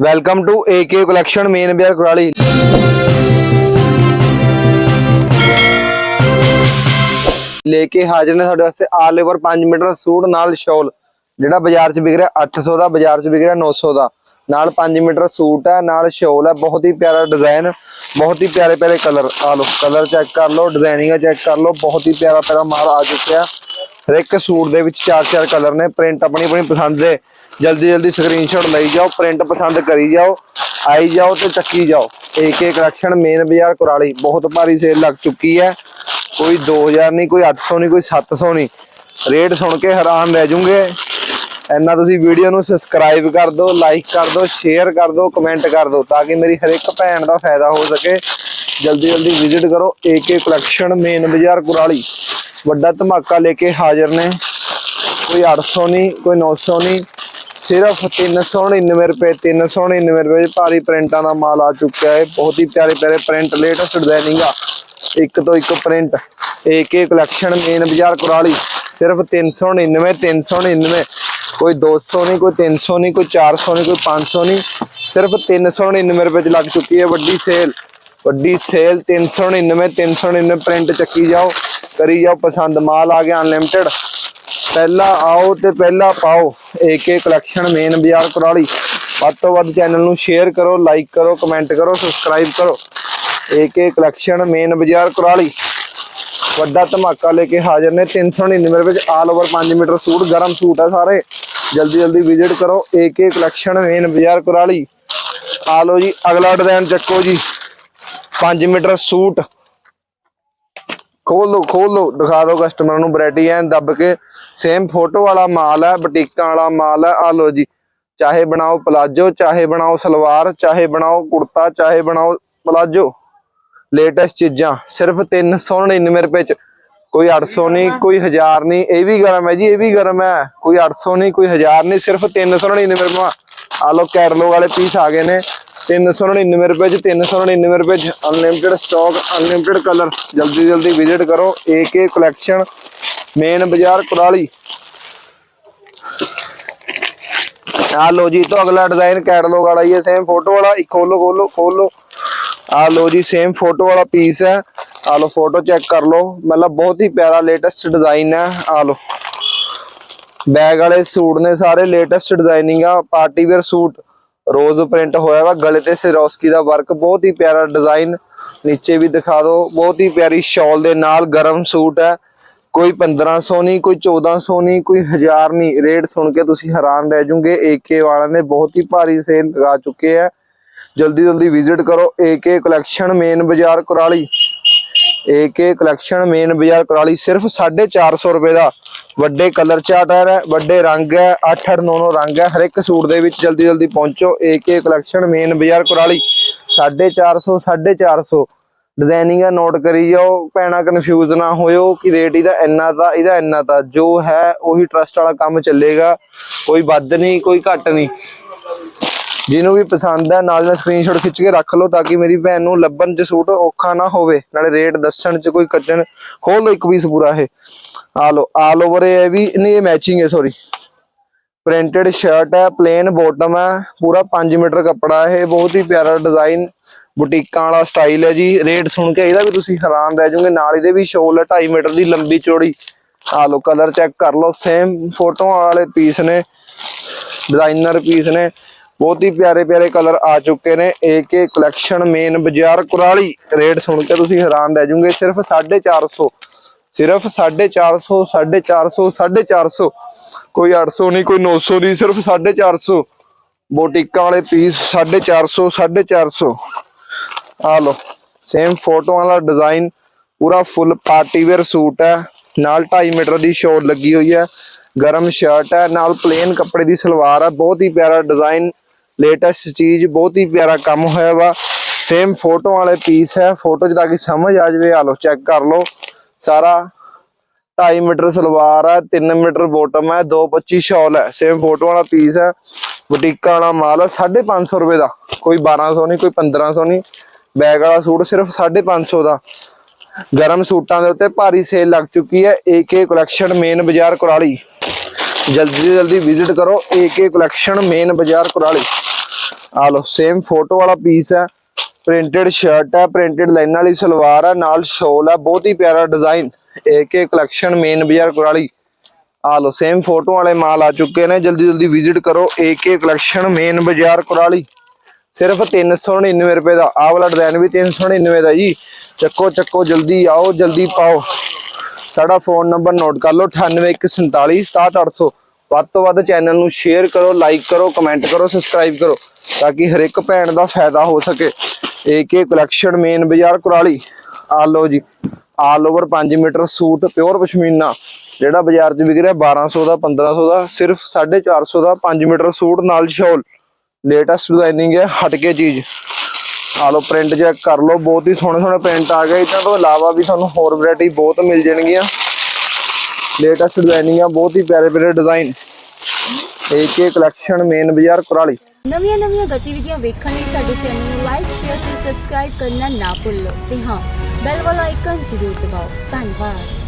Welcome to A K collection main ਬਿਆਰ Kurali ਲੈ ਕੇ ਹਾਜ਼ਰ ਨੇ ਸਾਡੇ ਵਾਸਤੇ ਆਲ ਓਵਰ 5 ਮੀਟਰ ਸੂਟ ਨਾਲ ਸ਼ਾਲ ਜਿਹੜਾ ਬਾਜ਼ਾਰ 'ਚ ਵਿਕ ਰਿਹਾ 800 ਦਾ ਬਾਜ਼ਾਰ 'ਚ ਵਿਕ ਰਿਹਾ 900 ਦਾ ਨਾਲ 5 ਮੀਟਰ ਸੂਟ ਹੈ ਨਾਲ ਸ਼ੋਲ ਹੈ ਬਹੁਤ ਹੀ ਪਿਆਰਾ ਡਿਜ਼ਾਈਨ ਬਹੁਤ ਹੀ ਪਿਆਰੇ ਪਿਆਰੇ ਕਲਰ ਆ ਲੋ ਕਲਰ ਚੈੱਕ ਕਰ ਲਓ ਡਿਜ਼ਾਈਨਿੰਗ ਚੈੱਕ ਕਰ ਲਓ ਬਹੁਤ ਹੀ ਪਿਆਰਾ ਪਿਆਰਾ ਮਾਲ ਆ ਚੁੱਕਿਆ ਹਰ ਇੱਕ ਸੂਟ ਦੇ ਵਿੱਚ ਚਾਰ ਚਾਰ ਕਲਰ ਨੇ ਪ੍ਰਿੰਟ ਆਪਣੀ ਆਪਣੀ ਪਸੰਦ ਦੇ। ਜਲਦੀ ਜਲਦੀ ਸਕਰੀਨਸ਼ਾਟ ਲਈ ਜਾਓ ਪ੍ਰਿੰਟ ਪਸੰਦ ਕਰੀ ਜਾਓ, ਆਈ ਜਾਓ ਤੇ ਚੱਕੀ ਜਾਓ। ਏਕੇ ਕਲੈਕਸ਼ਨ ਮੇਨ ਬਾਜ਼ਾਰ ਕੁਰਾਲੀ, ਬਹੁਤ ਭਾਰੀ ਸੇਲ ਲੱਗ ਚੁੱਕੀ ਹੈ। ਕੋਈ 2000 ਨਹੀਂ, ਕੋਈ 800 ਨਹੀਂ, ਕੋਈ 700 ਨਹੀਂ। ਰੇਟ ਸੁਣ ਕੇ ਹੈਰਾਨ ਰਹਿ ਜੂਗੇ। ਇੰਨਾ ਤੁਸੀਂ ਵੀਡੀਓ ਨੂੰ ਸਬਸਕ੍ਰਾਈਬ ਕਰ ਦਿਓ ਲਾਈਕ ਕਰ ਦਿਓ ਸ਼ੇਅਰ ਕਰ ਦਿਓ ਕਮੈਂਟ ਕਰ ਦਿਓ ਤਾਂ ਕਿ ਮੇਰੀ ਹਰ ਇੱਕ ਭੈਣ ਦਾ ਫਾਇਦਾ ਹੋ ਸਕੇ। ਜਲਦੀ ਜਲਦੀ ਵਿਜ਼ਿਟ ਕਰੋ ਏਕੇ ਕਲੈਕਸ਼ਨ ਮੇਨ ਬਾਜ਼ਾਰ ਕੁਰਾਲੀ। ਵੱਡਾ ਧਮਾਕਾ ਲੈ ਕੇ ਹਾਜ਼ਰ ਨੇ। ਕੋਈ 800 ਨਹੀਂ, ਕੋਈ 900 ਨਹੀਂ, ਸਿਰਫ 399 ਰੁਪਏ 399 ਰੁਪਏ ਭਾਰੀ ਪ੍ਰਿੰਟਾਂ ਦਾ ਮਾਲ ਆ ਚੁੱਕਿਆ ਹੈ। ਬਹੁਤ ਹੀ ਪਿਆਰੇ ਪਿਆਰੇ ਪ੍ਰਿੰਟ, ਲੇਟੈਸਟ ਡਿਜ਼ਾਈਨਿੰਗ ਆ। ਇੱਕ ਤੋਂ ਇੱਕ ਪ੍ਰਿੰਟ ਏਕੇ ਕਲੈਕਸ਼ਨ ਮੇਨ ਬਾਜ਼ਾਰ ਕੁਰਾਲੀ। ਸਿਰਫ 399 399 ਕੋਈ 200 ਨਹੀਂ, ਕੋਈ 300 ਨਹੀਂ, ਕੋਈ 400 ਨਹੀਂ, ਕੋਈ 500 ਨਹੀਂ। ਸਿਰਫ 399 ਰੁਪਏ 'ਚ ਲੱਗ ਚੁੱਕੀ ਹੈ ਵੱਡੀ ਸੇਲ ਵੱਡੀ ਸੇਲ 399 399 ਪ੍ਰਿੰਟ ਚੱਕੀ ਜਾਓ, ਕਰੀ ਜਾਓ ਪਸੰਦ, ਮਾਲ ਆ ਗਿਆ ਅਨਲਿਮਟਿਡ ਪਹਿਲਾ ਆਓ ਤੇ ਪਹਿਲਾ ਪਾਓ ਏਕੇ ਕਲੈਕਸ਼ਨ ਮੇਨ ਬਾਜ਼ਾਰ ਕੁਰਾਲੀ। ਵੱਧ ਤੋਂ ਵੱਧ ਚੈਨਲ ਨੂੰ ਸ਼ੇਅਰ ਕਰੋ ਲਾਈਕ ਕਰੋ ਕਮੈਂਟ ਕਰੋ ਸਬਸਕ੍ਰਾਈਬ ਕਰੋ। ਏਕੇ ਕਲੈਕਸ਼ਨ ਮੇਨ ਬਾਜ਼ਾਰ ਕੁਰਾਲੀ। ਵੱਡਾ ਧਮਾਕਾ ਲੈ ਕੇ ਹਾਜ਼ਰ ਨੇ 399 ਰੁਪਏ ਚ ਆਲ ਓਵਰ 5 ਮੀਟਰ ਸੂਟ, ਗਰਮ ਸੂਟ ਆ ਸਾਰੇ। ਜਲਦੀ ਜਲਦੀ ਵਿਜ਼ਿਟ ਕਰੋ ਏਕੇ ਕਲੈਕਸ਼ਨ ਮੇਨ ਬਾਜ਼ਾਰ ਕੁਰਾਲੀ। ਆ ਲਓ ਜੀ, ਅਗਲਾ ਡਿਜ਼ਾਈਨ ਚੱਕੋ ਜੀ। 5 ਮੀਟਰ ਸੂਟ। ਖੋਲ ਲਓ ਖੋਲ ਲੋ ਦਿਖਾ ਦਿਓ ਕਸਟਮਰ ਨੂੰ ਵੈਰਾਈਟੀ ਐਨ ਦੱਬ ਕੇ। ਸੇਮ ਫੋਟੋ ਵਾਲਾ ਮਾਲ ਹੈ, ਬੁਟੀਕਾਂ ਵਾਲਾ ਮਾਲ ਹੈ, ਆ ਲਓ ਜੀ। ਚਾਹੇ ਬਣਾਓ ਪਲਾਜੋ ਚਾਹੇ ਬਣਾਓ ਸਲਵਾਰ, ਚਾਹੇ ਬਣਾਓ ਕੁੜਤਾ, ਚਾਹੇ ਬਣਾਓ ਪਲਾਜੋ ਲੇਟੈਸਟ ਚੀਜ਼ਾਂ, ਸਿਰਫ 399 ਰੁਪਏ ਚ। ਕੋਈ 800 ਨਹੀਂ ਕੋਈ 1000 ਨਹੀਂ ਇਹ ਵੀ ਗਰਮ ਹੈ ਜੀ ਇਹ ਵੀ ਗਰਮ ਹੈ। ਕੋਈ 800 ਨਹੀਂ ਕੋਈ 1000 ਨਹੀਂ ਸਿਰਫ 399 ਰੁਪਏ। ਆ ਲੋ ਕੈਟਲੌਗ ਵਾਲੇ ਪੀਸ ਆ ਗਏ ਨੇ। 399 ਰੁਪਏ ਚ 399 ਰੁਪਏ ਚ ਅਨਲਿਮਿਟਿਡ ਸਟਾਕ ਅਨਲਿਮਿਟਿਡ ਕਲਰ ਜਲਦੀ ਜਲਦੀ ਵਿਜ਼ਿਟ ਕਰੋ ਏਕੇ ਕਲੈਕਸ਼ਨ ਮੇਨ ਬਾਜ਼ਾਰ ਕੁਰਾਲੀ। ਆ ਲੋ ਜੀ ਤੋਂ ਅਗਲਾ ਡਿਜ਼ਾਈਨ ਕੈਟਲੌਗ ਵਾਲਾ ਹੀ ਹੈ ਸੇਮ ਫੋਟੋ ਵਾਲਾ। ਇੱਕ ਖੋਲੋ ਖੋਲੋ ਖੋਲੋ। ਆ ਲੋ ਜੀ ਸੇਮ ਫੋਟੋ ਵਾਲਾ ਪੀਸ ਹੈ। ਆ ਲੋ ਫੋਟੋ ਚੈੱਕ ਕਰ ਲੋ ਮਤਲਬ ਬਹੁਤ ਹੀ ਪਿਆਰਾ ਲੇਟੈਸਟ ਡਿਜ਼ਾਈਨ ਹੈ ਆ ਲੋ ਬੈਗ ਵਾਲੇ ਸੂਟ ਨੇ ਸਾਰੇ ਲੇਟੈਸਟ ਡਿਜ਼ਾਈਨਿੰਗ ਆ। Party wear suit rose print ਹੋਇਆ ਵਾ। ਗਲੇ ਤੇ ਸਿਰੋਸਕੀ ਦਾ ਵਰਕ ਬਹੁਤ ਹੀ ਪਿਆਰਾ ਡਿਜ਼ਾਈਨ ਨੀਚੇ ਵੀ ਦਿਖਾ ਦਿਓ। ਬਹੁਤ ਹੀ ਪਿਆਰੀ ਸ਼ਾਲ ਦੇ ਨਾਲ ਗਰਮ ਸੂਟ ਹੈ। ਕੋਈ 1500 ਨਹੀਂ, ਕੋਈ 1400 ਨਹੀਂ, ਕੋਈ 1000 ਨਹੀਂ। ਰੇਟ ਸੁਣ ਕੇ ਤੁਸੀਂ ਹੈਰਾਨ ਰਹਿ ਜਾਓਗੇ ਏਕੇ ਵਾਲਿਆਂ ਨੇ ਬਹੁਤ ਹੀ ਭਾਰੀ ਸੇਲ ਲਗਾ ਚੁੱਕੇ ਆ। ਜਲਦੀ ਜਲਦੀ ਵਿਜ਼ਿਟ ਕਰੋ ਏਕੇ ਕਲੈਕਸ਼ਨ ਮੇਨ ਬਾਜ਼ਾਰ, ਕੁਰਾਲੀ। ਏਕੇ ਕਲੈਕਸ਼ਨ ਮੇਨ ਬਾਜ਼ਾਰ ਕੁਰਾਲੀ ਸਿਰਫ 450 ਰੁਪਏ ਦਾ। ਵੱਡੇ ਕਲਰ ਚਾਰਟ ਹੈ, ਵੱਡੇ ਰੰਗ ਹੈ 8 8 9 9 ਰੰਗ ਹੈ। ਹਰ ਇੱਕ ਸੂਟ ਦੇ ਵਿੱਚ ਜਲਦੀ ਜਲਦੀ ਪਹੁੰਚੋ। ਏਕੇ ਕਲੈਕਸ਼ਨ ਮੇਨ ਬਾਜ਼ਾਰ ਕੁਰਾਲੀ 450 450 ਡਿਜ਼ਾਈਨਿੰਗ ਨੋਟ ਕਰੀ ਜਾਓ, ਭੈਣਾ ਕਨਫਿਊਜ਼ ਨਾ ਹੋਇਓ ਕਿ ਰੇਟ ਇਹਦਾ ਇੰਨਾ ਤਾਂ, ਇਹਦਾ ਇੰਨਾ ਤਾਂ। ਜੋ ਹੈ, ਉਹੀ ਟਰਸਟ ਵਾਲਾ ਕੰਮ ਚੱਲੇਗਾ। ਕੋਈ ਵੱਧ ਨਹੀਂ, ਕੋਈ ਘੱਟ ਨਹੀਂ। ਜਿਹਨੂੰ ਵੀ ਪਸੰਦ ਹੈ, ਨਾਲ ਨਾਲ ਸਕਰੀਨਸ਼ਾਟ ਖਿੱਚ ਕੇ ਰੱਖ ਲਓ ਤਾਂ ਕਿ ਮੇਰੀ ਭੈਣ ਨੂੰ ਲੱਭਣ 'ਚ ਸੂਟ ਔਖਾ ਨਾ ਹੋਵੇ। ਨਾਲੇ ਰੇਟ ਦੱਸਣ 'ਚ ਕੋਈ ਕੱਟਣ ਖੋਲ ਲਓ ਇੱਕ ਪੀਸ ਪੂਰਾ ਇਹ। ਆ ਲਓ ਆਲ ਓਵਰ ਇਹ ਵੀ, ਨਹੀਂ, ਇਹ ਮੈਚਿੰਗ ਹੈ ਸੌਰੀ ਪ੍ਰਿੰਟਡ ਸ਼ਰਟ ਹੈ ਪਲੇਨ ਬਾਟਮ ਹੈ, ਪੂਰਾ 5 ਮੀਟਰ ਕੱਪੜਾ ਇਹ ਬਹੁਤ ਹੀ ਪਿਆਰਾ ਡਿਜ਼ਾਈਨ ਬੁਟੀਕਾਂ ਵਾਲਾ ਸਟਾਈਲ ਹੈ ਜੀ। ਰੇਟ ਸੁਣ ਕੇ ਇਹਦਾ ਵੀ ਤੁਸੀਂ ਹੈਰਾਨ ਰਹਿ ਜਾਓਗੇ, ਨਾਲ ਇਹਦੇ ਵੀ ਸ਼ੋਲ ਹੈ 2.5 ਮੀਟਰ ਦੀ ਲੰਬੀ ਚੌੜੀ। ਆ ਲਓ ਕਲਰ ਚੈੱਕ ਕਰ ਲਓ ਸੇਮ ਫੋਟੋਆਂ ਵਾਲੇ ਪੀਸ ਨੇ ਡਿਜ਼ਾਈਨਰ ਪੀਸ ਨੇ। ਬਹੁਤ ਹੀ ਪਿਆਰੇ ਪਿਆਰੇ ਕਲਰ ਆ ਚੁੱਕੇ ਨੇ। ਏਕੇ ਕਲੈਕਸ਼ਨ ਮੇਨ ਬਾਜ਼ਾਰ ਕੁਰਾਲੀ। ਰੇਟ ਸੁਣ ਕੇ ਤੁਸੀਂ ਹੈਰਾਨ ਰਹਿ ਜਾਓਗੇ ਸਿਰਫ 450 ਸਿਰਫ 450 450 450 ਕੋਈ 800 ਨਹੀਂ, ਕੋਈ 900 ਨਹੀਂ, ਸਿਰਫ 450 ਬੋਟਿਕਾਂ ਵਾਲੇ ਪੀਸ 450 450 ਆ ਲੋ ਸੇਮ ਫੋਟੋ ਵਾਲਾ ਡਿਜ਼ਾਈਨ ਪੂਰਾ ਫੁੱਲ ਪਾਰਟੀ ਵੇਅਰ ਸੂਟ ਹੈ। ਨਾਲ 2.5 ਮੀਟਰ ਦੀ ਸ਼ੋਰ ਲੱਗੀ ਹੋਈ ਹੈ। ਗਰਮ ਸ਼ਰਟ ਹੈ। ਨਾਲ ਪਲੇਨ ਕੱਪੜੇ ਦੀ ਸਲਵਾਰ ਹੈ। ਬਹੁਤ ਹੀ ਪਿਆਰਾ ਡਿਜ਼ਾਈਨ ਲੇਟੈਸਟ ਚੀਜ਼ ਬਹੁਤ ਹੀ ਪਿਆਰਾ ਕੰਮ ਹੋਇਆ ਵਾ। ਸੇਮ ਫੋਟੋ ਵਾਲੇ ਪੀਸ ਹੈ। ਫੋਟੋ 'ਚ ਤਾਂ ਕਿ ਸਮਝ ਆ ਜਾਵੇ ਆ ਲੋ ਚੈੱਕ ਕਰ ਲਓ। ਸਾਰਾ 2.5 ਮੀਟਰ ਸਲਵਾਰ ਹੈ 3 ਮੀਟਰ ਬੋਟਮ ਹੈ 225 ਸ਼ਾਲ ਹੈ। ਸੇਮ ਫੋਟੋ ਵਾਲਾ ਪੀਸ ਹੈ। ਬੁਟੀਕਾਂ ਵਾਲਾ ਮਾਲ ਹੈ 550 ਰੁਪਏ ਦਾ। ਕੋਈ 1200 ਨਹੀਂ, ਕੋਈ 1500 ਨਹੀਂ। ਬੈਗ ਵਾਲਾ ਸੂਟ ਸਿਰਫ 550 ਦਾ। ਗਰਮ ਸੂਟਾਂ ਦੇ ਉੱਤੇ ਭਾਰੀ ਸੇਲ ਲੱਗ ਚੁੱਕੀ ਹੈ। ਏਕੇ ਕਲੈਕਸ਼ਨ ਮੇਨ ਬਾਜ਼ਾਰ ਕੁਰਾਲੀ। ਜਲਦੀ ਤੋਂ ਜਲਦੀ ਵਿਜ਼ਿਟ ਕਰੋ ਏਕੇ ਕਲੈਕਸ਼ਨ ਮੇਨ ਬਾਜ਼ਾਰ ਕੁਰਾਲੀ। ਆ ਲਓ ਸੇਮ ਫੋਟੋ ਵਾਲਾ ਪੀਸ ਹੈ। ਪ੍ਰਿੰਟਡ ਸ਼ਰਟ ਹੈ ਪ੍ਰਿੰਟਡ ਲਾਈਨ ਵਾਲੀ ਸਲਵਾਰ ਹੈ, ਨਾਲ ਸ਼ੋਲ ਹੈ, ਬਹੁਤ ਹੀ ਪਿਆਰਾ design A K collection main ਬਾਜ਼ਾਰ ਕੁਰਾਲੀ। ਆ ਲਓ ਸੇਮ ਫੋਟੋ ਵਾਲੇ ਮਾਲ ਆ ਚੁੱਕੇ ਨੇ, ਜਲਦੀ ਜਲਦੀ ਵਿਜ਼ਿਟ ਕਰੋ। ਏਕੇ ਕਲੈਕਸ਼ਨ ਮੇਨ ਬਾਜ਼ਾਰ ਕੁਰਾਲੀ। ਸਿਰਫ 399 ਰੁਪਏ ਦਾ, ਆਹ ਵਾਲਾ ਡਿਜ਼ਾਈਨ ਵੀ 399 ਦਾ ਜੀ। ਚੱਕੋ ਚੱਕੋ, ਜਲਦੀ ਆਓ, ਜਲਦੀ ਪਾਓ। ਸਾਡਾ ਫੋਨ ਨੰਬਰ ਨੋਟ ਕਰ ਲਓ 9814477800 ਵੱਧ ਤੋਂ ਵੱਧ ਚੈਨਲ ਨੂੰ ਸ਼ੇਅਰ ਕਰੋ ਲਾਈਕ ਕਰੋ ਕਮੈਂਟ ਕਰੋ ਸਬਸਕ੍ਰਾਈਬ ਕਰੋ ਤਾਂ ਕਿ ਹਰ ਇੱਕ ਭੈਣ ਦਾ ਫਾਇਦਾ ਹੋ ਸਕੇ। ਏਕੇ ਕਲੈਕਸ਼ਨ ਮੇਨ ਬਾਜ਼ਾਰ ਕੁਰਾਲੀ। ਆ ਲਓ ਜੀ all over 5 metre suit pure pashmina. ਜਿਹੜਾ ਬਾਜ਼ਾਰ 'ਚ ਵਿਕ ਰਿਹਾ 1200 ਦਾ 1500 ਦਾ, ਸਿਰਫ 450 ਦਾ 5 ਮੀਟਰ ਸੂਟ, ਨਾਲ ਸ਼ਾਲ ਲੇਟੈਸਟ ਡਿਜ਼ਾਈਨਿੰਗ ਹੈ ਹਟ ਕੇ ਚੀਜ਼। ਆ ਲਓ ਪ੍ਰਿੰਟ ਚੈੱਕ ਕਰ ਲਓ, ਬਹੁਤ ਹੀ ਸੋਹਣੇ ਸੋਹਣੇ ਪ੍ਰਿੰਟ ਆ ਗਏ। ਇਹਨਾਂ ਤੋਂ ਇਲਾਵਾ ਵੀ ਤੁਹਾਨੂੰ ਹੋਰ ਵੈਰਾਈਟੀ ਬਹੁਤ ਮਿਲ ਜਾਣਗੀਆਂ। ਲੇਟੈਸਟ ਡਿਜ਼ਾਈਨਿੰਗ ਆ, ਬਹੁਤ ਹੀ ਪਿਆਰੇ ਪਿਆਰੇ ਡਿਜ਼ਾਈਨ ਏਕੇ ਕਲੈਕਸ਼ਨ ਮੇਨ ਬਾਜ਼ਾਰ ਕੁਰਾਲੀ ਨਵੀਆਂ ਨਵੀਆਂ ਗਤੀਵਿਧੀਆਂ ਵੇਖਣ ਲਈ ਸਾਡੇ ਚੈਨਲ ਨੂੰ ਲਾਈਕ ਸ਼ੇਅਰ ਤੇ ਸਬਸਕ੍ਰਾਈਬ ਕਰਨਾ ਨਾ ਭੁੱਲੋ। ਤੇ ਹਾਂ ਬੈਲ ਵਾਲਾ ਆਈਕਨ ਜ਼ਰੂਰ ਦਬਾਓ। ਧੰਨਵਾਦ।